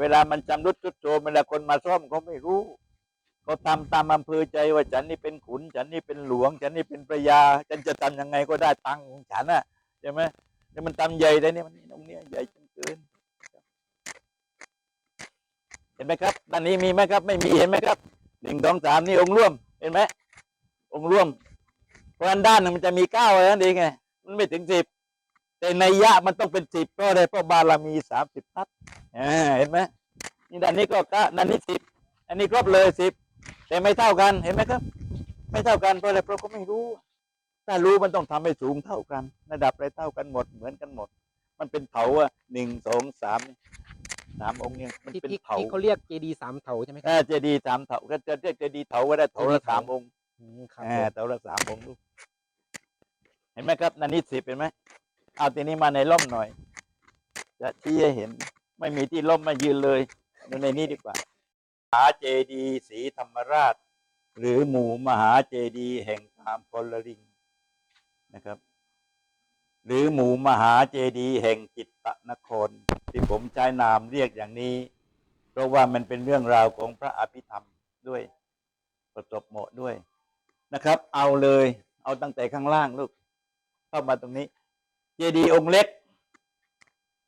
เวลามันจำรุดจุดโทรมเวลาคนมาซ่อมเขาไม่รู้เขาทำตามอำเภอใจว่าฉันนี่เป็นขุน ฉันนี่เป็นหลวง ฉันนี่เป็นพระยา ฉันจะทำยังไงก็ได้ตังค์ของฉันน่ะใช่ไหมแต่มันทำใหญ่ได้นี่มันตรงเนี้ยใหญ่จนเกินเห็นไหมครับด้านนี้มีไหมครับ ไม่มีเห็นไหมครับหนึ่งสองสามนี่องค์ร่วม เห็นไหมองค์ร่วมเพราะอันด้านหนึ่งมันจะมีเก้าอะไรนั่นเองไงมันไม่ถึงสิบ แต่ในยะมันต้องเป็นสิบเพราะอะไรเพราะบารมีสามสิบทัศน์อ่าเห็นไหมนี่ด้านนี้ก็เก้าด้านนี้สิบอันนี้ครบเลยสิบแต่ไม่เท่ากันเห็นไหมครับ ไม่เท่ากันเพราะอะไรเพราะเขาไม่รู้ ถ้ารู้มันต้องทำให้สูงเท่ากัน ระดับอะไรเท่ากันหมดเหมือนกันหมด มันเป็นเถาอะหนึ่งสองสามสามองค์เนี่ยมันที่เป็นที่เถาที่เขาเรียกเจดีสามเถาใช่ไหมคเอรับอเจดีย์สามเถาก็จะเรียกเจดีย์เถาก็ได้เถาละเจดีย์เถาสามองค์อืมครับเออเถาละสามองค์ลูกเห็นไหมครับนันนี้สิบเห็นไหม เอาทีนี้มาในร่มหน่อย จะชี้ให้เห็น ไม่มีที่ร่มมายืนเลยดูในนี้ดีกว่า มหาเจดีย์ศรีธรรมราช หรือหมู่มหาเจดีย์แห่งตามพลลิงนะครับ หรือหมู่มหาเจดีย์แห่งจิตตนคร ที่ผมใช้นามเรียกอย่างนี้ เพราะว่ามันเป็นเรื่องราวของพระอภิธรรมด้วย ประจบเหมาะด้วยนะครับ เอาเลย เอาตั้งแต่ข้างล่างลูก เข้ามาตรงนี้ เจดีย์องค์เล็ก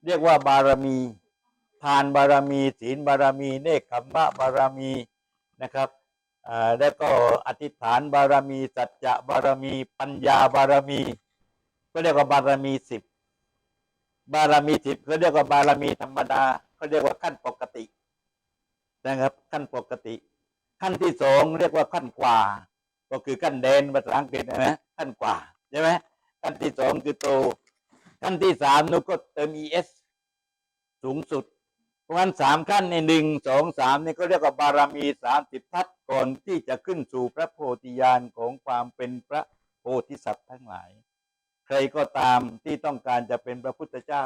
เรียกว่าบารมี ทานบารมี ศีลบารมี เนคขมมะบารมีนะครับแล้วก็อธิษฐานบารมี สัจจะบารมี ปัญญาบารมี ก็เรียกว่าบารมีสิบบารมีสิบเขาเรียกว่าบารมีธรรมดาเขาเรียกว่าขั้นปกตินะครับ ขั้นปกติ ขั้นที่สองเรียกว่าขั้นกว่า ก็คือขั้นเดนภาษาอังกฤษนะขั้นกว่าใช่ไหมขั้นที่สองคือโต ขั้นที่สามนุก็เติม es สูงสุด เพราะฉะนั้นสามขั้นในหนึ่งสองสามนี่ก็เรียกว่าบารมีสามสิบทัศน์ก่อนที่จะขึ้นสู่พระโพธิญาณของความเป็นพระโพธิสัตว์ทั้งหลาย ใครก็ตามที่ต้องการจะเป็นพระพุทธเจ้า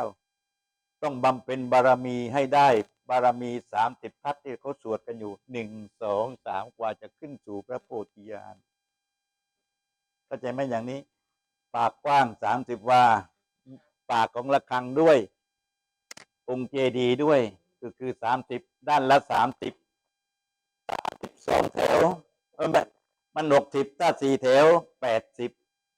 ต้องบำเพ็ญบารมีให้ได้บารมีสามสิบทัศน์ที่เขาสวดกันอยู่หนึ่งสองสามกว่าจะขึ้นสู่พระโพธิญาณเข้าใจไหมอย่างนี้ ปากกว้างสามสิบวา ปากของระฆังด้วย องค์เจดีย์ด้วยก็คือสามสิบด้านละสามสิบสามสิบสองแถวเออแบบมันหกสิบถ้าสี่แถวแปดสิบ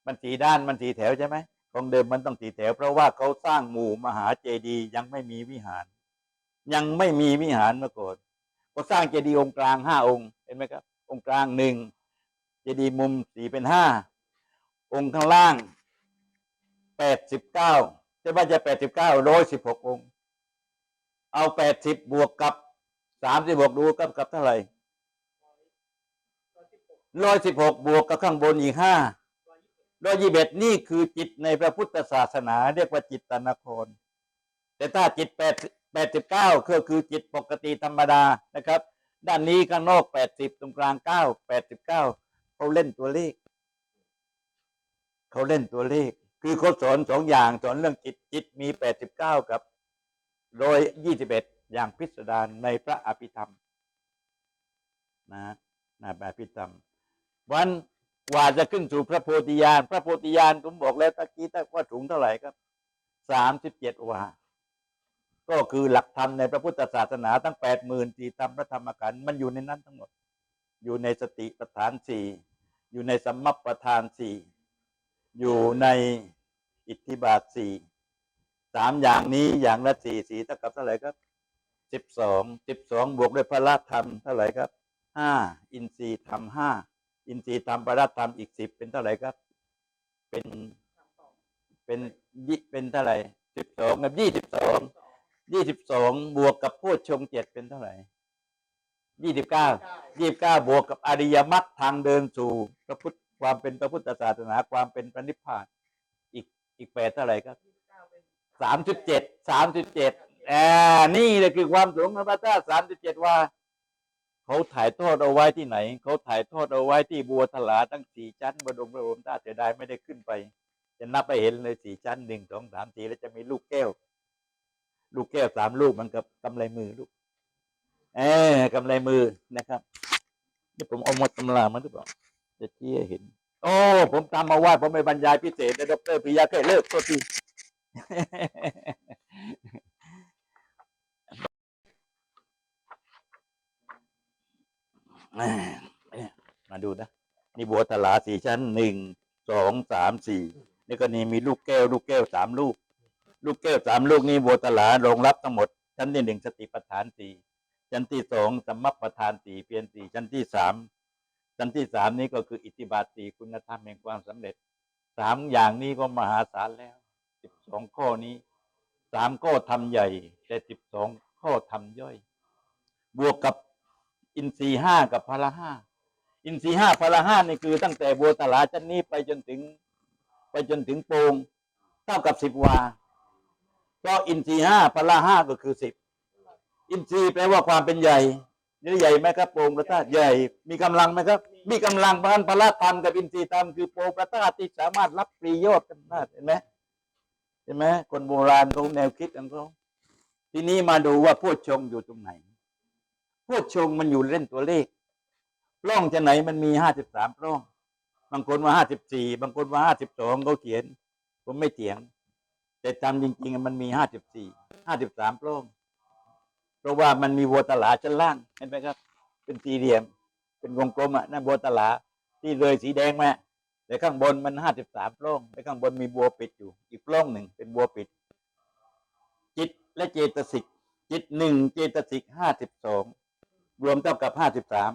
มันสี่ด้านมันสี่แถวใช่ไหมของเดิมมันต้องสี่แถว เพราะว่าเขาสร้างหมู่มหาเจดีย์ยังไม่มีวิหาร ยังไม่มีวิหารมาก่อนก็สร้างเจดีย์องค์กลางห้าองค์เห็นไหมครับ องค์กลางหนึ่งเจดีย์มุมสี่เป็นห้าองค์ข้างล่าง แปดสิบเก้าจะว่าจะแปดสิบเก้าร้อยสิบหกองค์ เอาแปดสิบบวกกับสามสิบวกดูกับกับเท่าไหร่ร้อยสิบหกบวกกับข้างบนอีกห้าร้อยยี่สิบเอ็ดนี่คือจิตในพระพุทธศาสนา เรียกว่าจิตตนคร แต่ถ้าจิตแปดแปดสิบเก้าก็คือจิตปกติธรรมดานะครับ ด้านนี้ข้างนอกแปดสิบตรงกลางเก้าแปดสิบเก้าเขาเล่นตัวเลข เขาเล่นตัวเลข คือเขาสอนสองอย่างสอนเรื่องจิตจิตมีแปดสิบเก้ากับร้อยยี่สิบเอ็ดอย่างพิสดารในพระอภิธรรมนะนะแบบพิธรรม วันกว่าจะขึ้นสู่พระโพธิญาณพระโพธิญาณผมบอกแล้วตะกี้ตะว่าสูงเท่าไหร่ครับสามสิบเจ็ดวาก็คือหลักธรรมในพระพุทธศาสนาทั้งแปดหมื่นสี่ธรรมพระธรรมขันมันอยู่ในนั้นทั้งหมด อยู่ในสติปัฏฐานสี่อยู่ในสัมมัปปทานสี่อยู่ใน อิทธิบาทสี่สามอย่างนี้อย่างละสี่สี่เท่ากับเท่าไหร่ครับสิบสองสิบสองบวกด้วยพระธรรมเท่าไหร่ครับห้าอินทรีย์ธรรมห้าอินทรีย์ธรรมพระธรรมอีกสิบเป็นเท่าไหร่ครับ เป็นเป็นยี่เป็นเท่าไหร่สิบสองกับยี่สิบสองยี่สิบสองบวกกับโพชงเจ็ดเป็นเท่าไหร่ยี่สิบเก้ายี่สิบเก้าบวกกับอริยมรรคทางเดินสู่พระพุทธความเป็นพระพุทธศาสนาความเป็นพระนิพพาน อีกแปดเท่าไหร่ครับสามสิบเจ็ดสามสิบเจ็ดอ่านี่เลยคือความสูงของพระธาตุสามสิบเจ็ดว่า เขาถ่ายทอดเอาไว้ที่ไหน เขาถ่ายทอดเอาไว้ที่บัวทลาตั้งสี่ชั้นบรมพระบรมธาตุเสียดายไม่ได้ขึ้นไป จะนับไปเห็นเลยสี่ชั้นหนึ่งสองสามสี่แล้วจะมีลูกแก้ว ลูกแก้วสามลูกมันกับกำไรมือลูกเออกำไรมือนะครับนี่ผมเอาหมดตำรามาหรือเปล่าจะชี้ให้เห็น โอ้ ผมทำมาว่า ผมไปบรรยายพิเศษในะดรปิยาเกยเลิกตัวทีมาดูนะ นี่บัวตลาสี่ชั้นหนึ่งสองสามสี่นี่ก็นี่มีลูกแก้ว ลูกแก้วสามลูก ลูกแก้วสามลูกนี่บัวตลารองรับทั้งหมด ชั้นที่หนึ่งสติปัฏฐานสี่ชั้นที่สองสมัปปทานสี่เพียนสี่ชั้นที่สาม ชั้นที่สามนี่ก็คืออิทธิบาทีคุณธรรมแห่งความสำเร็จสามอย่างนี้ก็มหาศาลแล้วสิบสองข้อนี้สามข้อทำใหญ่ แต่สิบสองข้อทำย่อย บวกกับอินทรีห้ากับพละห้าอินทรีห้าพละห้านี่คือตั้งแต่บัวตลาชั้นนี้ไปจนถึง ไปจนถึงโปงเท่ากับสิบวาเพราะอินทรีห้าพละห้าก็คือสิบอินทรีแปลว่าความเป็นใหญ่ นี่ใหญ่ไหมครับโปงพระธาตุใหญ่ มีกำลังไหมครับ มีกำลังพันพละธรรมกับอินทรีย์ธรรมคือโปงพระธาตุที่สามารถรับปรีโยชน์กันได้เห็นไหมเห็นไหมคนโบราณเขาแนวคิดของเขาทีนี้มาดูว่าโพชงอยู่ตรงไหนโพชงมันอยู่เล่นตัวเลขปล้องจะไหนมันมีห้าสิบสามปล้อง บางคนว่าห้าสิบสี่บางคนว่าห้าสิบสองเขาเขียน ผมไม่เถียง แต่จำจริง ๆ มันมีห้าสิบสี่ห้าสิบสามปล้อง ราะว่ามันมีวัวตลาชั้นล่างเห็นไหมครับ เป็นสี่เหลี่ยม เป็นวงกลมอะนั่นบัวตลาที่เลยสีแดงมาแต่ข้างบนมันห้าสิบสามปล้องแต่ข้างบนมีบัวปิดอยู่ อีกปล้องหนึ่งเป็นบัวปิด จิตและเจตสิก จิตหนึ่งเจตสิกห้าสิบสองรวมเท่ากับห้าสิบสาม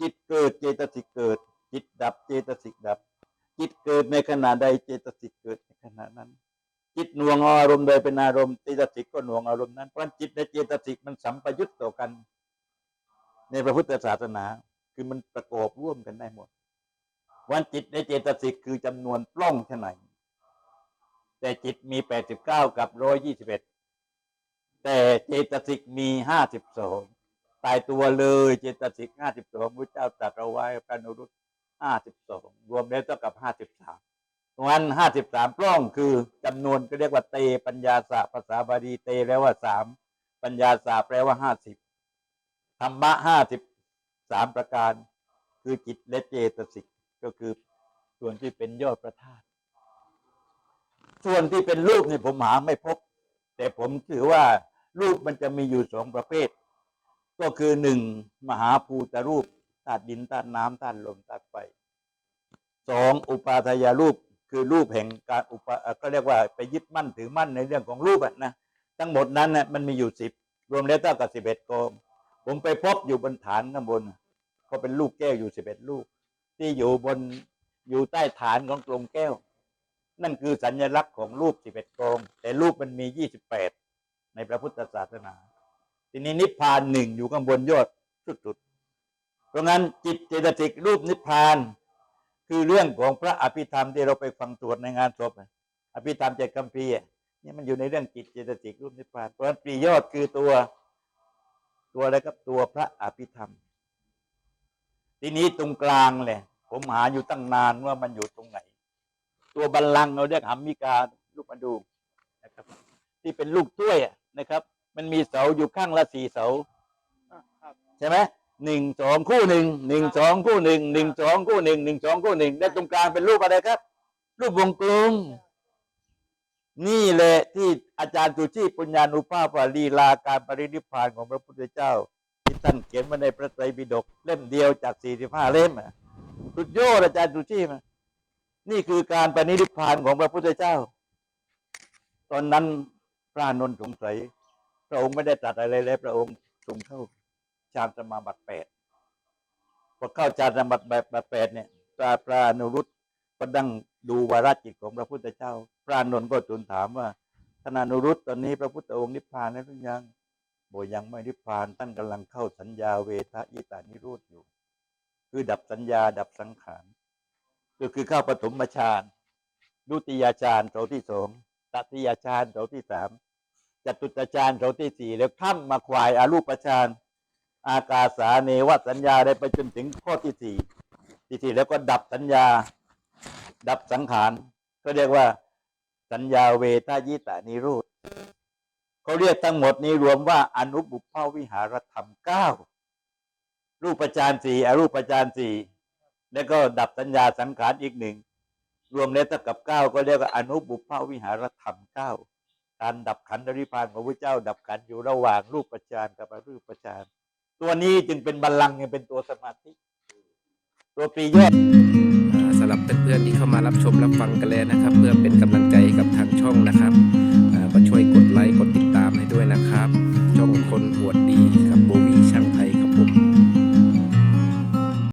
จิตเกิดเจตสิกเกิด จิตดับเจตสิกดับ จิตเกิดในขณะใดเจตสิกเกิดในขณะนั้น จิตหน่วงอารมณ์ใดยเป็นอารมณ์เจตสิกก็หน่วงอารมณ์นั้นเพราะจิตและเจตสิกมันสัมปยุตต่อกัน ในพระพุทธศาสนา คือมันประกอบร่วมกันได้หมด วันจิตในเจตสิกคือจำนวนปล้องเท่าไหร่แต่จิตมีแปดสิบเก้ากับร้อยยี่สิบเอ็ดแต่เจตสิกมีห้าสิบสองตายตัวเลยเจตสิกห้าสิบสองพระเจ้าตรัสเอาไว้พระนรุตห้าสิบสองรวมแล้วเท่ากับห้าสิบ ตรงนั้นห้าสิบสามปล้องคือจำนวนก็เรียกว่าเต ปัญญาสะภาษาบาลีเตแปลว่าสามปัญญาสะแปลว่าห้าสิบธรรมะห้าสิบสามประการ คือจิตและเจตสิกก็คือส่วนที่เป็นยอดประธาตส่วนที่เป็นรูปเนี่ยผมหาไม่พบ แต่ผมถือว่ารูปมันจะมีอยู่สองประเภท ก็คือหนึ่งมหาภูตรูปธาตุดินธาตุน้ำธาตุลมธาตุไฟสองอุปาทายารูป คือรูปแห่งการอุปก็เรียกว่าไปยึดมั่นถือมั่นในเรื่องของรูปนะทั้งหมดนั้นนะมันมีอยู่สิบรวมแล้วเท่ากับสิบเอ็ดกองผมไปพบอยู่บนฐานข้างบนเขาเป็นลูกแก้วอยู่สิบเอ็ดลูก ที่อยู่บนอยู่ใต้ฐานของกลมแก้ว นั่นคือสัญลักษณ์ของรูปสิบเอ็ดกองแต่รูปมันมียี่สิบแปดในพระพุทธศาสนา ทีนี้นิพพานหนึ่งอยู่ข้างบนยอดสุดๆเพราะงั้นจิตเจตสิกรูปนิพพาน คือเรื่องของพระอภิธรรมที่เราไปฟังตรวจในงานศพอภิธรรมเจ็ดคำพีร์อนี่มันอยู่ในเรื่องจิตเจตสิกรูปนิพพานเพราะฉะนั้นปรียอดคือตัวตัวอะไรครับตัวพระอภิธรรม ทีนี้ตรงกลางเลยผมหาอยู่ตั้งนานว่ามันอยู่ตรงไหน ตัวบัลลังก์เราเรียกหัมมิกาลูกมาดูนะครับ ที่เป็นลูกถ้วยนะครับ มันมีเสาอยู่ข้างละสี่เสาใช่ไหม หนึ่งสองคู่หนึ่งหนึ่งสองคู่หนึ่งหนึ่งสองคู่หนึ่งหนึ่งสองคู่หนึ่งและตรงกลางเป็นรูปอะไรครับ รูปวงกลมนี่แหละที่อาจารย์สุชีปุญญานุภาพว่าลีลาการปรินิพพานของพระพุทธเจ้า ที่ท่านเขียนมาในพระไตรปิฎกเล่มเดียวจากสี่สิบห้าเล่มสุดยอดอาจารย์สุชีนี่คือการปรินิพพานของพระพุทธเจ้า ตอนนั้นพระนนท์สงสัยพระองค์ไม่ได้ตรัสอะไรเลยพระองค์ทรงเข้า ฌานสมาบัติแปดพอเข้าฌานสมาบัติแปดเนี่ยพระพระอนุรุตก็ดังดูวาระจิตของพระพุทธเจ้า พระนนท์ก็ทูลถามว่าท่านอนุรุตตอนนี้พระพุทธองค์นิพพานแล้วหรือยังบยังไม่นิพพานท่านกำลังเข้าสัญญาเวทะอิตานิโรธอยู่ คือดับสัญญาดับสังขารก็คือเข้าปฐมฌานดุติยฌานเสที่สองตติยฌานเสที่สามจตุตฌานเสที่สี่แล้วข้ามมาควายอารูปฌาน อากาสาเนวสัญญาได้ไปจนถึงข้อที่สี่ที่สี่แล้วก็ดับสัญญา ดับสังขารก็เรียกว่า สัญญาเวทายิตานิโรธเขาเรียกทั้งหมดนี้รวมว่าอนุบุพภาวิหารธรรมเก้ารูปฌานสี่อรูปฌานสี่แล้วก็ดับสัญญาสังขารอีกหนึ่งรวมแล้วเท่ากับเก้าก็เรียกว่าอนุบุพภาวิหารธรรมเก้าการดับขันธริพานของพระเจ้า ดับขันธ์อยู่ระหว่างรูปฌานกับอรูปฌาน ตัวนี้จึงเป็นบัลลังก์เนี่ยเป็นตัวสมาธิ ตัวปียอดอ่าสำหรับเพื่อนๆที่เข้ามารับชมรับฟังกันแล้วนะครับ เพื่อเป็นกำลังใจให้กับทางช่องนะครับอ่าก็ช่วยกดไลค์กดติดตามให้ด้วยนะครับ ช่องคนอวดดี